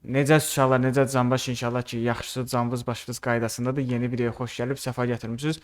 Necə uşaqlar, necə canbaş inşallah ki, yaxşı canınız başınız qaydasındadır. Yeni videoya xoş gəlib, səfa gətirmisiniz.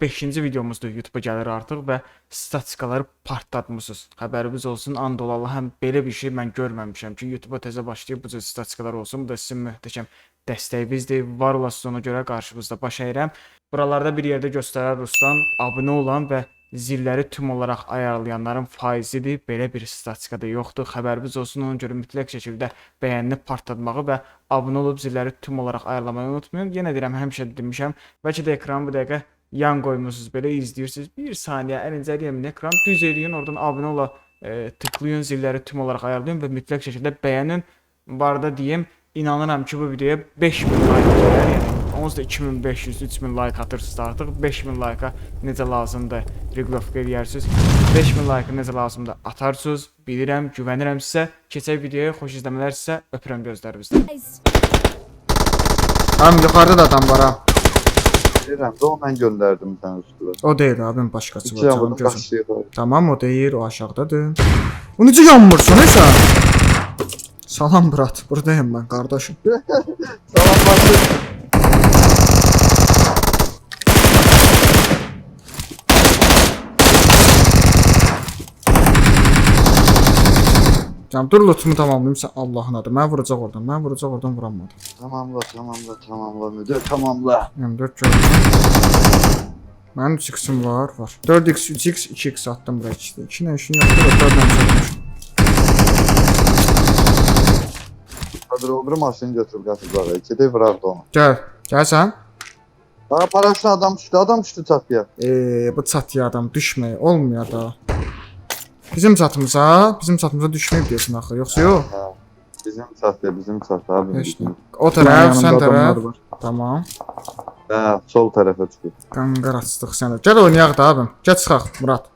5-ci videomuzdur YouTube-a gəlir artıq və statistikaları partlatmısınız. Xəbəriniz olsun. And olalım, həm belə bir şey mən görməmişəm ki, YouTube-a təzə başlayıb bu cür statistikalar olsun. Bu da sizin möhtəşəm dəstəyinizdir. Var olasınız ona görə qarşınızda baş əyirəm. Buralarda bir yerdə göstərər Ruslan abunə olan və zilləri tüm olaraq ayarlayanların faizidir. Belə bir statistikada yoxdur. Xəbəriniz olsun. Ona görə mütləq şəkildə bəyənini partlatmağı və abunə olub zilləri tüm olaraq ayarlamağı unutmayın. Yenə deyirəm, həmişə demişəm. Bəlkə də ekranı bu dəqiqə yan qoymusunuz, belə izləyirsiniz. 1 saniyə əlinizə eləyin ekran düz eləyin, oradan abunə ola e, tıklayın, zilləri tüm olaraq ayarlayın və mütləq şəkildə bəyənin. Bu arada deyim, inanıram ki, bu videoya 5000 like gələr. Yəni onsuz da 2500, 3000 like atırsınız artıq. 5000 like-a necə lazımdır reqrafika eləyərsiniz. 5000 like-a necə lazımdır atarsınız. Bilirəm, güvənirəm sizə. Keçək videoya xoş izləmələr sizə. Öpürəm gözlərinizdən. Am yuxarıda da adam var ha. Bilirəm də o mən göndərdim sən üstüne. O deyil abim başqası var. Canım gözüm. Tamam o deyir, o aşağıdadır. O necə yanmırsan sən? Salam brat, buradayım ben kardeşim. Salamlaşır. Canım dur lootumu tamamlayayım sen Allah'ın adı. Mən vuracaq oradan, mən vuracaq oradan vuramadım. Tamamla tamamla tamamla müdür tamamla. M4 gördüm. Mənim 3x'im var, var. 4x, 3x, 2x attım buraya işte. 2 nə işin yoxdur, 4 nə çəkmişəm. Hadi o bir maşını götür qatıqlara. İkidə vurardı onu. Gəl, gəl sən. Daha parasına adam düşdü, adam düşdü çatıya. Eee bu çatıya adam düşməyə olmuyor da. Bizim çatımıza, bizim çatımıza düşməyib deyəsən axı, yoxsa yox? Bizim çatıya, bizim çatı abi. Heç nə. O tərəf, sən tərəf. Tamam. Ha, sol tərəfə çıxıb. Qanqar açdıq sənə. Gəl oynayaq da abim. Gəl çıxaq Murad.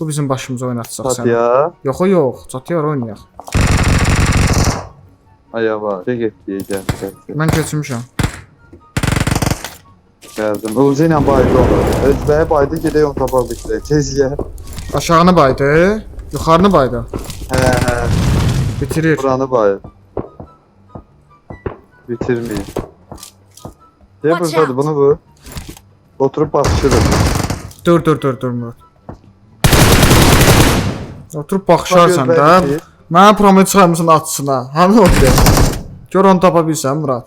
Bu bizim başımıza oynatacaq səni. Çatıya. Yox, yox. Çatıya oynayaq. Aya var. Çək etdiyə gəl. Mən keçmişəm. Gəldim. Uzi ilə baydı onu. Özbəyə baydı gedək onu tapaq bitdi. Tez ye. Aşağını baydı, yuxarını baydı. Hə, hə. Bitirir. Buranı bayır. Bitirmeyin. Şey buradadır out. bunu vur. Oturup basışırız. Dur, dur, dur, dur Murad. Oturub baxışarsan Bak, da. Mənə promet çıxarmısın açsına. Hani orada? Gör onu tapa bilsən Murad.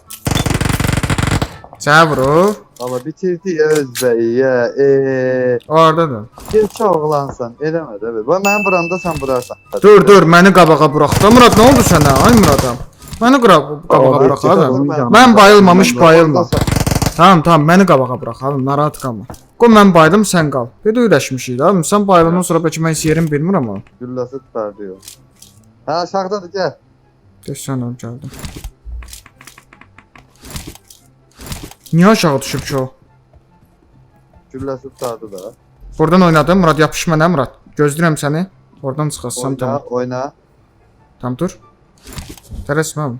Sənə vurur. Valla bitirdi özbəyi ya. Eee. Oradadır. Geç oğlansan. Eləmə də. be. Bax mənim buramda sən burarsan. Dur, dur, məni qabağa burax da. Murad, nə oldu sənə? Ay Muradam. Məni qabağa burax abi. Mən bayılmamış bayılma. Tamam, tamam, məni qabağa burax abi, narahat qalma. Qoy mən bayılım, sən qal. Bir də öyrəşmişik abi. Sən bayılandan sonra bəlkə mən yerim bilmirəm amma. Gülləsi tutar diyor. Ha aşağıdadır gəl. Gəl sən gəldim. Niyə aşağı düşüb ki o? Gülləsi tutardı da. Buradan oynadım, Murad yapış mənə Murad. Gözləyirəm səni. Oradan çıxasan Oyna, tamam. oyna. Tam dur. Tələsmə abi.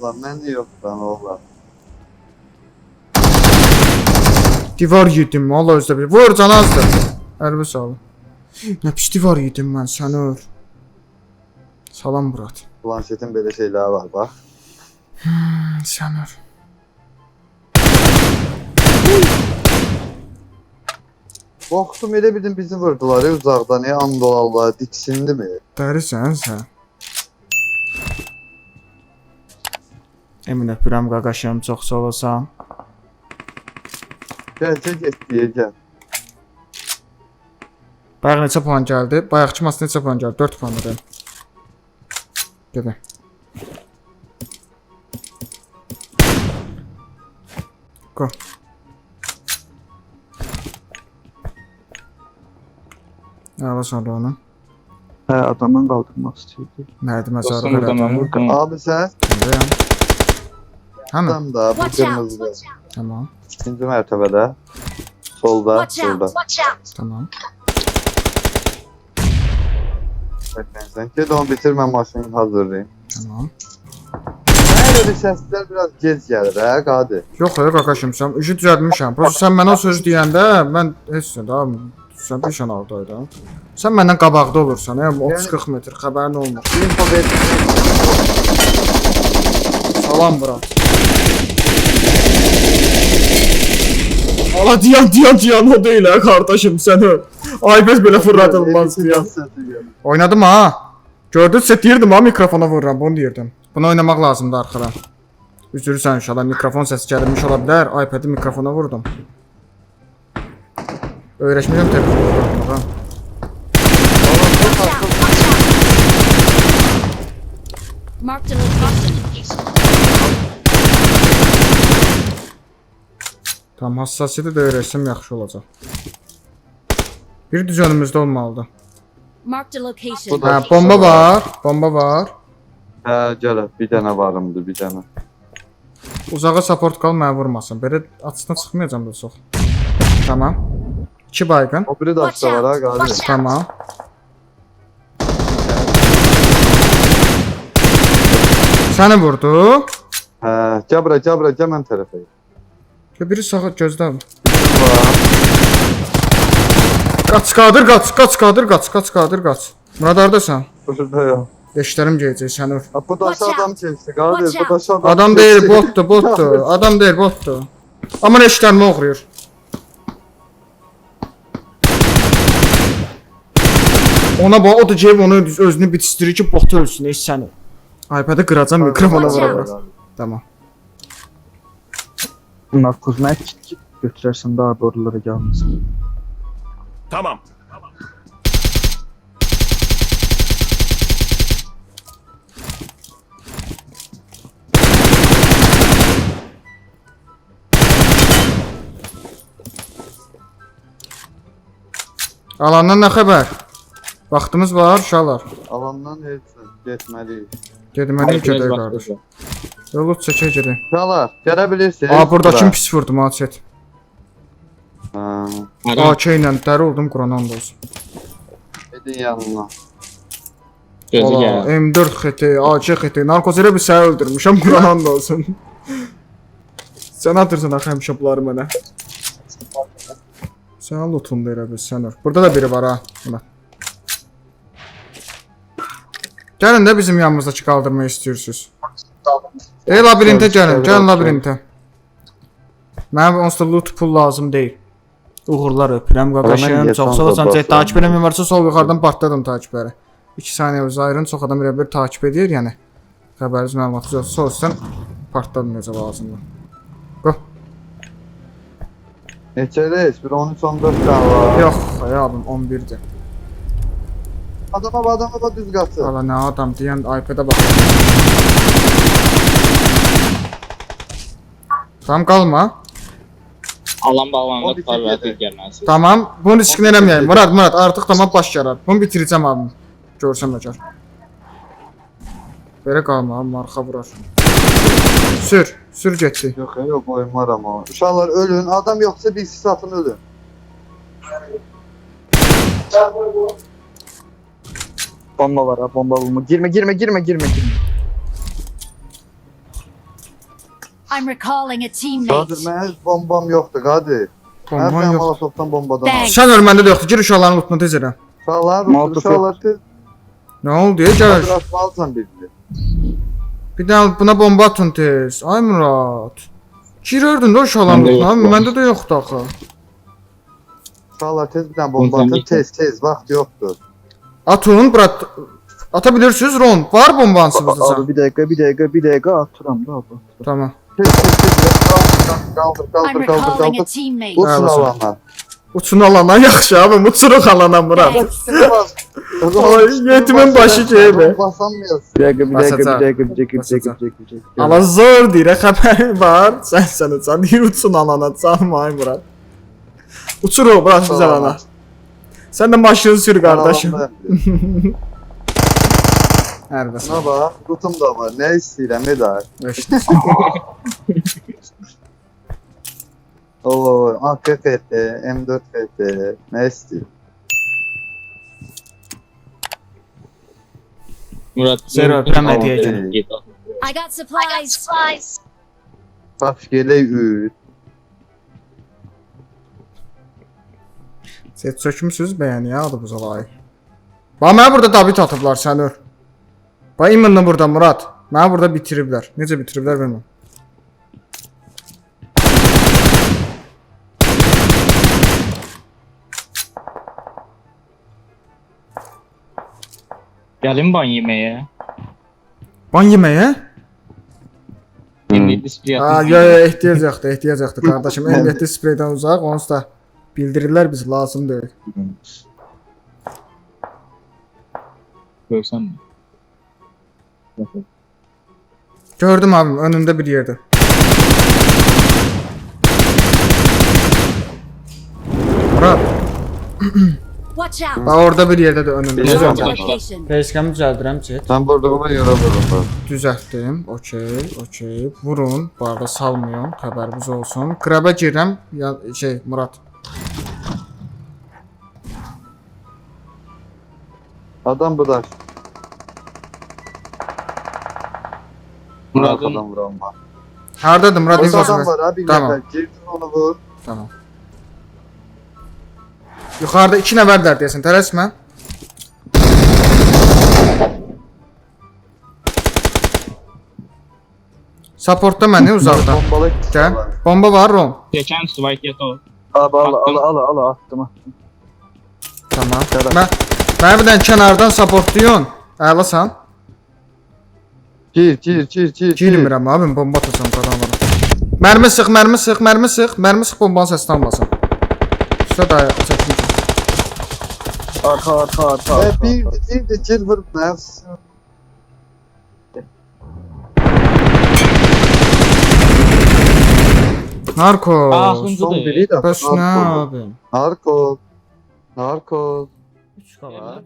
Ulan məndə yox lan oğlan. Divar yedim, valla özdə bir. Vur can azdır. Sağ ol. Nə pis divar yedim mən, sən ör. Salam Murad. Planşetin belə şeyləri var bax. Sən ör. Qorxdum elə bildim bizi vurdular ya uzaqdan. Ya andolallah diksindi mi? Dərisən sən. Emin öpürəm qaqaşım, çox sağ olasan. Gəl çək etdiyə gəl. Bayaq neçə puan gəldi? Bayaqçı mas neçə puan gəldi? 4 puan verin. Gedin. Go. Ala sonra onu. Hə, adamın qaldırmaq istəyirdi. Nədi məzarı Dostum burada vurdum. Abi sən Buradayım. Hani? adam da bu Watch out! out! Tamam. İkinci mərtəbədə. Solda, Watch out! Watch out! Tamam. Bakın sen. Gel onu bitir mən maşını hazırlayayım. Tamam. Görə səslər biraz gec gəlir hə, qadi. Yox, ya qaqaşım, sən işi düzəltmişəm. Prosta sən mənə o söz deyəndə mən heç nə daha sən bir şan aldaydım. Sən məndən qabaqda olursan, hə, 30-40 metr xəbərin olmur. Info ver. yalan Murat. Ala diyan diyan diyan o değil ha kardeşim sen öl. iPad belə fırlatılmaz diyan. Oynadım ha. Gördün set deyirdim ha mikrofona vururam bunu deyirdim. Bunu oynamaq lazımdı arxadan. Üzürsən inşallah mikrofon səsi gəlmiş ola bilər. iPad-i mikrofona vurdum. Out! Watch out! Marked a location. Tam hassasiyyəti də öyrəşsəm yaxşı olacaq. Bir düz önümüzdə olmalıdır. Location. Hə, bomba var, bomba var. Hə, gələ, bir dənə varımdı, bir dənə. Uzağa support qal mənə vurmasın. Belə açıdan çıxmayacam da çox. Tamam. 2 baygın. O biri Watch daşda var ha, out! Tamam. Səni vurdu. Hə, gəl bura, gəl bura, gəl mən tərəfə. Biri sağa gözlə. Qaç, qadır, qaç, qaç, qadır, qaç, qaç, qadır, qaç. Murad hardasan? Burada yox. Leşlərim gələcək səni. vur. Ha, bu daşı adam keçdi. Watch Bu daşı adam Adam deyil, botdur, botdur. Adam deyil, botdur. Amma leşlərimi oğruyur. Ona bax, o da gəlib onu özünü bitişdirir ki, bot ölsün, heç səni. iPad-i qıracam, mikrofona Watch vura out. vura. Tamam. Bunlar kuzma kit götürərsən daha doğrulara gəlməsin. Tamam. Alandan nə xəbər? Vaxtımız var, uşaqlar. Alandan heç getməliyik. Gedməliyik gedək qardaş. Yolu çəkək gedək. Uşaqlar, gələ bilirsiniz. Aa, burada bura. pis vurdu, ha, chat. Hə, AK ilə dəri oldum, Quran and olsun. edin yanına. Gözü gəlir. M4 XT, AK XT, narkoz elə bir səni öldürmüşəm, Quran and olsun. Sən atırsan axı həmişə bunları mənə. Sən lootunda elə bil, sən ör. Burada da biri var ha. Buna. Gəlin də bizim yanımızdakı qaldırmayı istəyirsiniz. Ey labirintə gəlin, gəlin labirintə. Mənə onsuz loot pul lazım deyil. Uğurlar öpürəm qardaşım. Çox sağ zaten. Takip eləməyən varsa sol yuxarıdan partladım takipləri. 2 saniyə özü ayırın, çox adam bir takip edir, yəni. Xəbəriniz məlumatınız yoxsa sol üstdən partladım necə lazımdır. Go. Neçəliyiz? Bir 13-14 tane var. Yox, abim 11-dir. Adama bak, adama bak, düz qaçır. Valla nə adam deyən iPad-ə bax. Tamam qalma. Alan O bağlananda bitir tarvəti gedir. gəlməsi. Tamam, bunu riskini eləməyək. Murad, Murad, artıq tamam baş yarar. Bunu bitirəcəm abim. Görsəm öcər. Belə qalma, amma arxa vurar. Sür, sür getdi. Yox, yox, oyun var ama. Uşaqlar ölün, adam yoxsa bir siz atın ölün. Bomba var ha bomba bulma. Girme girme girme girme girme. I'm recalling a teammate. heç bombam yoxdur, Qadir. Mən Bomban sən yox. molotofdan bombadan al. Sən ölməndə də yoxdur. Gir uşaqların lootuna tez elə. Uşaqlar, Molotof uşaqlar tez Nə oldu? ya, Gəl. Qadir atmalısan birini. Bir dənə buna bomba atın tez. Ay Murad. Gir ördün də uşaqların Məndə lootuna. yoxdur. Məndə də yoxdur axı. Uşaqlar tez bir dənə bomba Sən atın, tez tez, vaxt yoxdur. Atın, Murad. Ata bilirsiniz Ron. Var bombansı Abi bizdə. bir dakika bir dakika bir dakika atıram da abi. Tamam. Tez a qaldır. teammate. Uçun Hə, alana. Uçun alana yaxşı abi, uçuruq alana Murad. Ay, yetimin başı. Basamıyorsun. Bir dakika bir dakika bir dakika bir dakika bir dakika bir dakika. bir dakika. Ala zor deyirə xəbəri var. Sən sənə can deyir uçun alana, canım ay Murad. Uçuruq Murad biz alana. Sən də maşını sür. Hər bəs. Buna bax, qutum da var. Nə istəyirəm, edər. Oo, AK FT, M4 FT, nə istəyir? Murad. Zero, günü. Git. I got supplies. Bax, gələk 3. Siz çökmüsüz bəyən ya adı buzalay. Bax mənə burada David atıblar sən ör. Bax imanla burada Murad. Məni burada bitiriblər. Necə bitiriblər bilmirəm. Gəlim ban yeməyə. Ban sprey Ha, atın. yo, yo, ehtiyac yoxdur, ehtiyac yoxdur qardaşım. Emniyyətli spreydən uzaq, onsuz da bildirirlər biz lazım deyil. Görsən. Gördüm abim önündə bir yerdə. Murat, Watch out! bax orada bir yerdə də önündə. Bilirəm. Marked a location. Facecam'ı düzəldirəm chat. Sən vurduğuma görə vurulur. Düzəltdim. Okey, okey. Vurun. Bu arada salmıyorum. Xəbəriniz olsun. Kraba girirəm. Ya şey Murat. Adam bu da. Muradın Arkadan vuran var. Hardadır Murat Orada infosunu? adam var ha bir Tamam. nəfər. Girdin onu vur. Tamam. Yuxarıda 2 nəfərlər deyəsən. Tələsmə. Supportda məni uzaqdan. Bombalı Gəl. Bomba var Rom. Keçən Spike yeto. Abi al al al al attım. Tamam. Mən Dənə kənardan supportlayın. Əlasan. Gir, gir, gir, gir. gir. Girmirəm abim, bomba atacam qadınlara. Mərmi sıx, mərmi sıx, mərmi sıx, mərmi sıx bombanın səsini almasın. Üstə daya çəkin. Arka arka arka. E, arka. bir, bir de gir vur. Nəfs. Narko. Son biri. Bəs nə Narko. Narko. Deixa falar.